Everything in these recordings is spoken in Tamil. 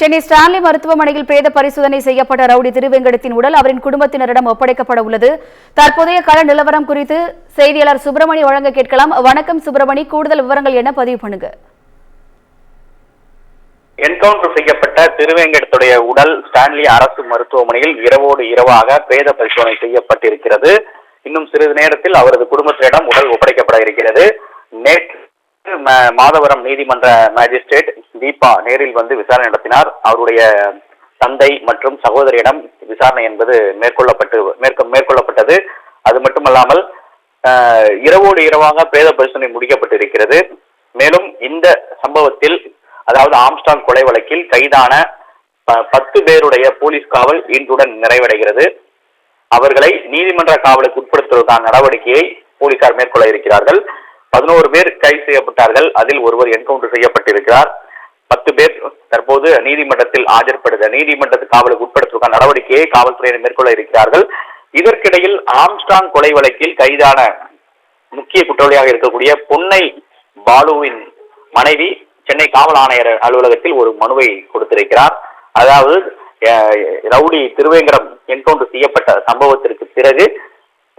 சென்னை ஸ்டான்லி மருத்துவமனையில் பிரேத பரிசோதனை செய்யப்பட்ட ரவுடி திருவெங்கடத்தின் உடல் அவரின் குடும்பத்தினரிடம் ஒப்படைக்கப்பட உள்ளது. தற்போதைய கள நிலவரம் குறித்து செய்தியாளர் சுப்பிரமணி வழங்க கேட்கலாம். வணக்கம் சுப்பிரமணி. கூடுதல் விவரங்கள் என்ன? பதிவு பண்ணுங்க. என்கவுண்டர் செய்யப்பட்ட திருவேங்கடத்துடைய உடல் ஸ்டான்லி அரசு மருத்துவமனையில் இரவோடு இரவாக பிரேத பரிசோதனை செய்யப்பட்டிருக்கிறது. இன்னும் சிறிது நேரத்தில் அவரது குடும்பத்தினரிடம் உடல் ஒப்படைக்கப்பட இருக்கிறது. நேற்று மாதவரம் நீதிமன்ற மேஜிஸ்ட்ரேட் தீபா நேரில் வந்து விசாரணை நடத்தினார். அவருடைய தந்தை மற்றும் சகோதரியிடம் விசாரணை என்பது மேற்கொள்ளப்பட்டு மேற்கொ- மேற்கொள்ளப்பட்டது. அது மட்டுமல்லாமல் ஆஹ், இரவோடு இரவாக பிரேத பரிசோதனை முடிக்கப்பட்டிருக்கிறது. மேலும் இந்த சம்பவத்தில் அதாவது ஆம்ஸ்டாங் கொலை வழக்கில் கைதான ப- பத்து பேருடைய போலீஸ் காவல் இன்றுடன் நிறைவடைகிறது. அவர்களை நீதிமன்ற காவலுக்கு உட்படுத்துவதற்கான நடவடிக்கையை போலீசார் மேற்கொள்ள இருக்கிறார்கள். பதினோரு பேர் கைது செய்யப்பட்டார்கள். அதில் ஒருவர் என்கவுண்டர் செய்யப்பட்டிருக்கிறார். பத்து பேர் தற்போது நீதிமன்றத்தில் ஆஜர்படுத்த நீதிமன்ற காவலுக்கு உட்படுத்துவதற்கான நடவடிக்கையை காவல்துறையினர் மேற்கொள்ள இருக்கிறார்கள். இதற்கிடையில் ஆம்ஸ்டாங் கொலை வழக்கில் கைதான முக்கிய குற்றவாளியாக இருக்கக்கூடிய பொன்னை பாலுவின் மனைவி சென்னை காவல் ஆணையர் அலுவலகத்தில் ஒரு மனுவை கொடுத்திருக்கிறார். அதாவது அஹ், ரவுடி திருவேங்கடம் என்கவுண்டர் செய்யப்பட்ட சம்பவத்திற்கு பிறகு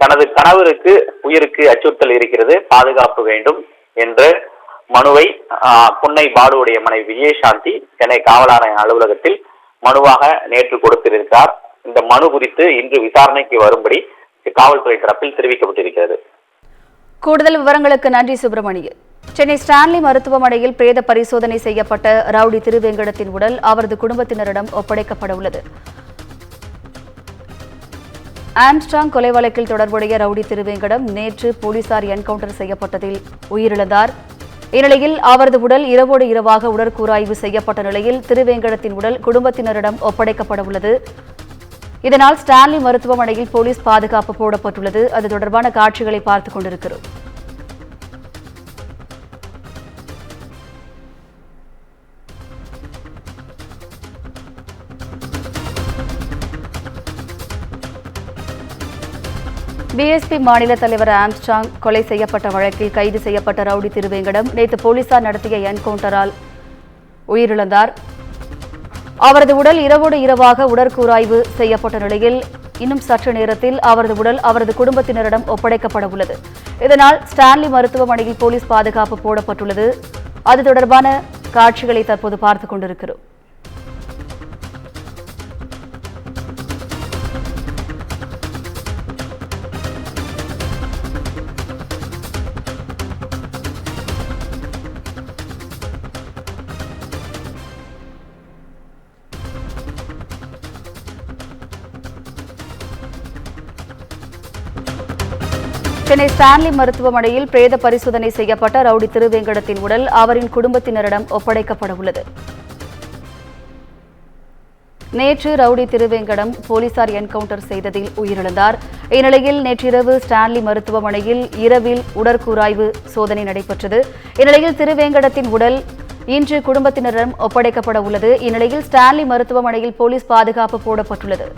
தனது கணவருக்கு உயிருக்கு அச்சுறுத்தல் இருக்கிறது. பாதுகாப்பு வேண்டும் என்று மனுவை புன்னை பொன்னை பாலுவுடைய மனைவி விஜயசாந்தி சென்னை காவல் அலுவலகத்தில் மனுவாக நேற்று கொடுத்திருக்கிறார். இந்த மனு குறித்து இன்று விசாரணைக்கு வரும்படி காவல்துறை தரப்பில் தெரிவிக்கப்பட்டிருக்கிறது. கூடுதல் விவரங்களுக்கு நன்றி சுப்பிரமணியன். சென்னை ஸ்டான்லி மருத்துவமனையில் பிரேத பரிசோதனை செய்யப்பட்ட ரவுடி திருவேங்கடத்தின் உடல் அவரது குடும்பத்தினரிடம் ஒப்படைக்கப்பட உள்ளது. ஆம்ஸ்டாங் கொலை வழக்கில் தொடர்புடைய ரவுடி திருவேங்கடம் நேற்று போலீசார் என்கவுண்டர் செய்யப்பட்டதில் உயிரிழந்தார். இந்நிலையில் அவரது உடல் இரவோடு இரவாக உடற்கூராய்வு செய்யப்பட்ட நிலையில் திருவேங்கடத்தின் உடல் குடும்பத்தினரிடம் ஒப்படைக்கப்பட உள்ளது. இதனால் ஸ்டான்லி மருத்துவமனையில் போலீஸ் பாதுகாப்பு போடப்பட்டுள்ளது. அது தொடர்பான காட்சிகளை பார்த்துக் கொண்டிருக்கிறோம். பிஎஸ்பி மாநில தலைவர் ஆம்ஸ்டாங் கொலை செய்யப்பட்ட வழக்கில் கைது செய்யப்பட்ட ரவுடி திருவேங்கடம் நேற்று போலீசார் நடத்திய என்கவுண்டரால் உயிரிழந்தார். அவரது உடல் இரவோடு இரவாக உடற்கூராய்வு செய்யப்பட்ட நிலையில் இன்னும் சற்று நேரத்தில் அவரது உடல் அவரது குடும்பத்தினரிடம் ஒப்படைக்கப்பட உள்ளது. இதனால் ஸ்டான்லி மருத்துவமனையில் போலீஸ் பாதுகாப்பு போடப்பட்டுள்ளது. அது தொடர்பான காட்சிகளை தற்போது பார்த்துக் கொண்டிருக்கிறோம். சென்னை ஸ்டான்லி மருத்துவமனையில் பிரேத பரிசோதனை செய்யப்பட்ட ரவுடி திருவேங்கடத்தின் உடல் அவரின் குடும்பத்தினரிடம் ஒப்படைக்கப்பட உள்ளது நேற்று ரவுடி திருவேங்கடம் போலீசார் என்கவுண்டர் செய்ததில் உயிரிழந்தார். இந்நிலையில் நேற்றிரவு ஸ்டான்லி மருத்துவமனையில் இரவில் உடற்கூராய்வு சோதனை நடைபெற்றது. இந்நிலையில் திருவேங்கடத்தின் உடல் இன்று குடும்பத்தினரிடம் ஒப்படைக்கப்பட உள்ளது இந்நிலையில் ஸ்டான்லி மருத்துவமனையில் போலீஸ் பாதுகாப்பு போடப்பட்டுள்ளது.